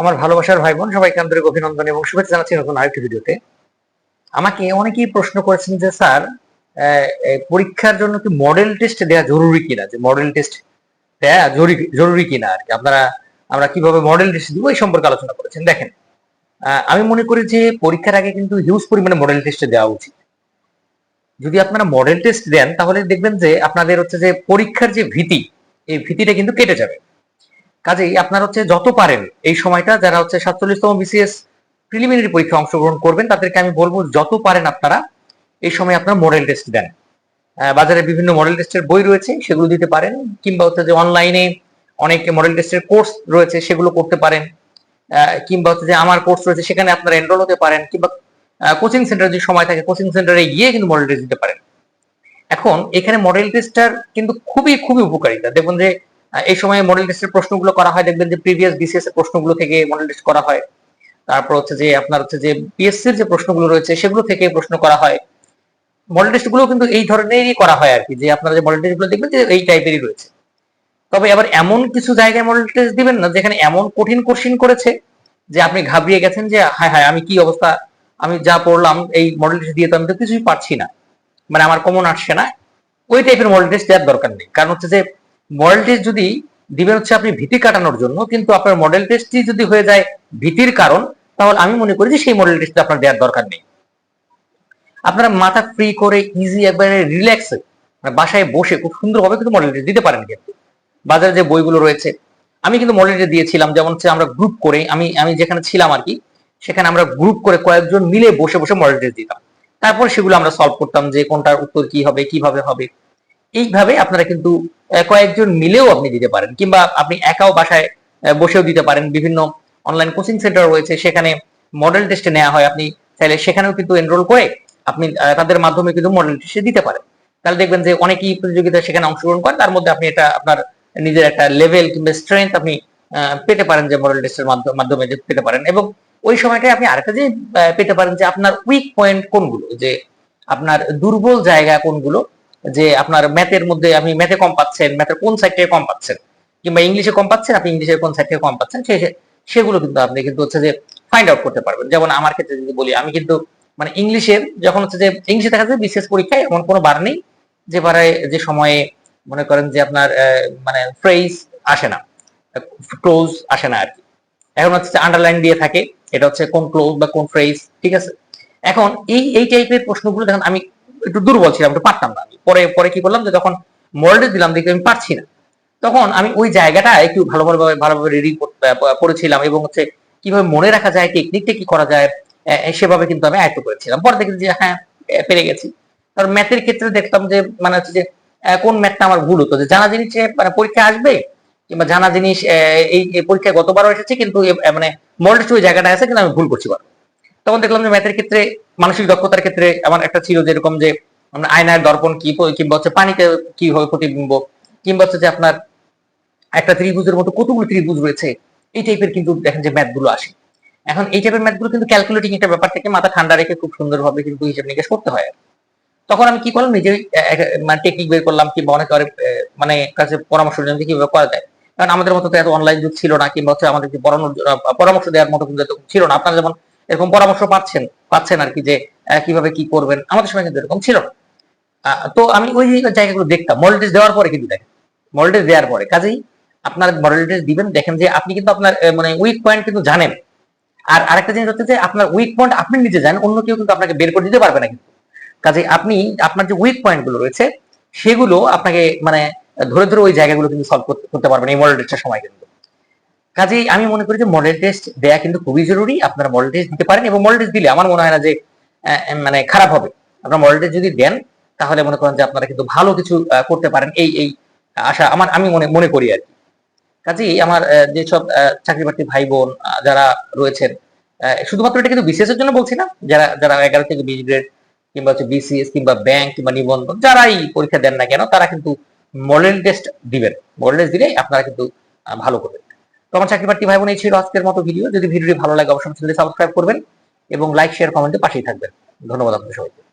আমার ভালোবাসার ভাই বোন সবাইকে আন্তরিক অভিনন্দন এবং শুভেচ্ছা জানাচ্ছি নতুন আরেকটি ভিডিওতে। আমাকে অনেকেই প্রশ্ন করেছেন যে, স্যার পরীক্ষার জন্য কি মডেল টেস্ট দেওয়া জরুরি কিনা? যে মডেল টেস্ট দেওয়া জরুরি জরুরি কিনা আর কি? আপনারা, আমরা কীভাবে মডেল টেস্ট দিব এই সম্পর্কে আলোচনা করেছেন। দেখেন আমি মনে করি যে পরীক্ষার আগে কিন্তু হিউজ পরিমাণে মডেল টেস্ট দেওয়া উচিত। যদি আপনারা মডেল টেস্ট দেন, তাহলে দেখবেন যে আপনাদের হচ্ছে যে পরীক্ষার যে ভীতি, এই ভীতিটা কিন্তু কেটে যাবে। কাজেই আপনার হচ্ছে যত পারেন এই সময়টা যারা হচ্ছে সাতচল্লিশতম বিসিএস প্রিলিমিনারি পরীক্ষা অংশগ্রহণ করবেন, তাদেরকে আমি বলব যত পারেন আপনারা এই সময় আপনারা মডেল টেস্ট দেন। বাজারে বিভিন্ন মডেল টেস্টের বই রয়েছে, সেগুলো দিতে পারেন, কিংবা হচ্ছে যে অনলাইনে অনেক মডেল টেস্টের কোর্স রয়েছে, সেগুলো করতে পারেন। কিংবা হচ্ছে যে আমার কোর্স রয়েছে, সেখানে আপনারা এনরোল হতে পারেন, কিংবা কোচিং সেন্টার যদি সময় থাকে কোচিং সেন্টারে গিয়ে কিন্তু মডেল টেস্ট দিতে পারেন। এখন, এখানে মডেল টেস্টটার কিন্তু খুবই খুবই উপকারিতা। দেখুন যে এই সময় মডেল টেস্টের প্রশ্নগুলো করা হয়। দেখবেন যে প্রিভিয়াস বিসিএস এর প্রশ্নগুলো থেকে মডেল টেস্ট করা হয়। তারপর হচ্ছে যে আপনার হচ্ছে যে পিএসসির যে প্রশ্নগুলো রয়েছে, সেগুলো থেকে প্রশ্ন করা হয়। মডেল টেস্টগুলো কিন্তু এই ধরনেরই করা হয় আর কি, যে আপনারা যে মডেল টেস্টগুলো দেখবেন যে এই টাইপেরই রয়েছে। তবে আবার এমন কিছু জায়গায় মডেল টেস্ট দিবেন না, যেখানে এমন কঠিন কোশ্চিন করেছে যে আপনি ঘাবড়িয়ে গেছেন যে, হায় হায়, আমি কি অবস্থা? আমি যা পড়লাম, এই মডেল টেস্ট দিয়ে তো আমি তো কিছুই পারছি না। মানে আমার কমন আসছে না। ওই টাইপের মডেল টেস্ট দেওয়ার দরকার নেই। কারণ হচ্ছে যে মডেল টেস্ট যদি দিবেন হচ্ছে আপনি ভীতি কাটানোর জন্য, কিন্তু আপনার মডেল টেস্টই যদি হয়ে যায় ভীতির কারণ, তাহলে আমি মনে করি যে সেই মডেল টেস্ট আপনার দেওয়ার দরকার নেই। আপনারা মাথা ফ্রি করে ইজি একবারে রিল্যাক্স বাসায় বসে খুব সুন্দরভাবে কিন্তু মডেল টেস্ট দিতে পারেন কিন্তু। বাজারে যে বইগুলো রয়েছে, আমি কিন্তু মডেল টেস্ট দিয়েছিলাম, যেমন হচ্ছে আমরা গ্রুপ করে, আমি আমি যেখানে ছিলাম আর কি, সেখানে আমরা গ্রুপ করে কয়েকজন মিলে বসে বসে মডেল টেস্ট দিতাম। তারপর সেগুলো আমরা সলভ করতাম যে কোনটার উত্তর কি হবে, কীভাবে হবে। এইভাবে আপনারা কিন্তু কয়েকজন মিলেও আপনি দিতে পারেন কিংবা আপনি একাও বাসায় বসেও দিতে পারেন। বিভিন্ন অনলাইন কোচিং সেন্টার রয়েছে সেখানে মডেল টেস্টে নেওয়া হয়। আপনি চাইলে সেখানেও কিন্তু এনরোল করে আপনি তাদের মাধ্যমে কিন্তু মডেল টেস্টে দিতে পারেন। তাহলে দেখবেন যে অনেকেই প্রতিযোগিতা সেখানে অংশগ্রহণ করেন। তার মধ্যে আপনি এটা আপনার নিজের একটা লেভেল কিংবা স্ট্রেংথ আপনি পেতে পারেন যে মডেল টেস্টের মাধ্যমে পেতে পারেন। এবং ওই সময়টায় আপনি আরেকটা আহ, পেতে পারেন যে আপনার উইক পয়েন্ট কোনগুলো? যে আপনার দুর্বল জায়গা কোনগুলো? যে আপনার ম্যাথের মধ্যে আপনি ম্যাথে কম পাচ্ছেন ম্যাথের কোন সাইড থেকে কম পাচ্ছেন? কিংবা ইংলিশে কম পাচ্ছেন আপনি ইংলিশের কোন সাইড থেকে কম পাচ্ছেন? সে সেগুলো কিন্তু আপনি কিন্তু হচ্ছে যে ফাইন্ড আউট করতে পারবেন। যেমন আমার ক্ষেত্রে যদি বলি, আমি কিন্তু মানে ইংলিশের যখন হচ্ছে যে ইংলিশে দেখা যায় বিশেষ পরীক্ষায় এমন কোনো বার নেই যে বারে যে সময়ে মনে করেন যে আপনার মানে ফ্রেজ আসে না ক্লোজ আসে না আর কি এখন হচ্ছে আন্ডারলাইন দিয়ে থাকে, এটা হচ্ছে কোন ক্লোজ বা কোন ফ্রেজ ঠিক আছে? এখন এই এই টাইপের প্রশ্নগুলো দেখেন, আমি একটু দুর্বল ছিলাম, একটু পারতাম না। পরে পরে কি করলাম যে যখন মডেল দিলাম দেখি আমি পারছি না। তখন আমি ওই জায়গাটা একটু ভালোভাবে ভালোভাবে রিডিং করেছিলাম এবং হচ্ছে কীভাবে মনে রাখা যায় টেকনিকটা কি করা যায় সেভাবে কিন্তু আমি আয়ত্ত করেছিলাম। পরে দেখি যে হ্যাঁ পেরে গেছি। কারণ ম্যাথের ক্ষেত্রে দেখতাম যে মানে হচ্ছে যে কোন ম্যাথটা আমার ভুল হতো? যে জানা জিনিস মানে পরীক্ষা আসবে, কিংবা জানা জিনিস এই পরীক্ষায় গতবারও এসেছে, কিন্তু মানে মডেল ওই জায়গাটা আছে, কিন্তু আমি ভুল করছি বার তখন দেখলাম যে ম্যাথের ক্ষেত্রে মানসিক দক্ষতার ক্ষেত্রে আমার একটা ছিল যেরকম যে আমরা আয়নার দর্পণ কি কিংবা হচ্ছে পানিতে কীভাবে প্রতিবিম্ব কিংবা হচ্ছে যে আপনার একটা ত্রিভুজের মতো কতগুলো ত্রিভুজ রয়েছে এই টাইপের কিন্তু দেখেন যে ম্যাথগুলো আসে। এখন এই টাইপের ম্যাথগুলো কিন্তু ক্যালকুলেটিং একটা ব্যাপার থেকে মাথা ঠান্ডা রেখে খুব সুন্দরভাবে কিন্তু হিসাব নিকাশ করতে হয়। তখন আমি কি করলাম এক- মানে টেকনিক বের করলাম কিংবা অনেক মানে কাছে পরামর্শ নিলাম যে কীভাবে করা যায়। কারণ আমাদের মতো তো এত অনলাইন যুগ ছিল না কিংবা হচ্ছে আমাদের আহ, পরামর্শ দেওয়ার মতো কিন্তু ছিল না। আপনারা যেমন এরকম পরামর্শ পাচ্ছেন পাচ্ছেন আর কি যে কীভাবে কি করবেন? আমাদের সময় কিন্তু এরকম ছিল তো আমি ওই জায়গাগুলো দেখতাম। মডেল টেস্ট দেওয়ার পরে কিন্তু দেখেন মডেল টেস্ট দেওয়ার পরে। কাজেই আপনার মডেল টেস্ট দিবেন, দেখেন যে আপনি কিন্তু আপনার মানে উইক পয়েন্ট কিন্তু জানেন। আর আরেকটা জিনিস হচ্ছে যে, আপনার উইক পয়েন্ট আপনি নিজে জানেন, অন্য কেউ কিন্তু আপনাকে বের করে দিতে পারবে না কিন্তু। কাজে আপনি, আপনার যে উইক পয়েন্টগুলো রয়েছে, সেগুলো আপনাকে মানে ধরে ধরে ওই জায়গাগুলো কিন্তু সলভ করতে পারবেন এই মডেল টেস্টের সময় কিন্তু। কাজেই আমি মনে করি যে মডেল টেস্ট দেয়া কিন্তু খুবই জরুরি। আপনারা মডেল টেস্ট দিতে পারেন এবং মডেল টেস্ট দিলে আমার মনে হয় না যে মানে খারাপ হবে। আপনার মডেল টেস্ট যদি দেন, তাহলে মনে করেন যে আপনারা কিন্তু ভালো কিছু করতে পারেন এই এই আশা আমার, আমি মনে মনে করি আর কি। কাজেই আমার যেসব চাকরি বাকরি ভাই বোন যারা রয়েছেন শুধুমাত্র এটা কিন্তু বিসিএস এর জন্য বলছি না, যারা যারা এগারো থেকে বিশ গ্রেড কিংবা হচ্ছে বিসিএস কিংবা ব্যাংক কিংবা নিবন্ধন, যারাই পরীক্ষা দেন না কেন, তারা কিন্তু মডেল টেস্ট দিবেন। মডেল টেস্ট দিলে আপনারা কিন্তু ভালো করবেন। তো আমার চাকরি প্রার্থী ভাই বোন এই ছিল আজকের মতো ভিডিও যদি ভিডিওটি ভালো লাগে, অবশ্যই সাবস্ক্রাইব করবেন এবং লাইক শেয়ার কমেন্টে পাশেই থাকবেন। ধন্যবাদ আপনাদের সবাইকে।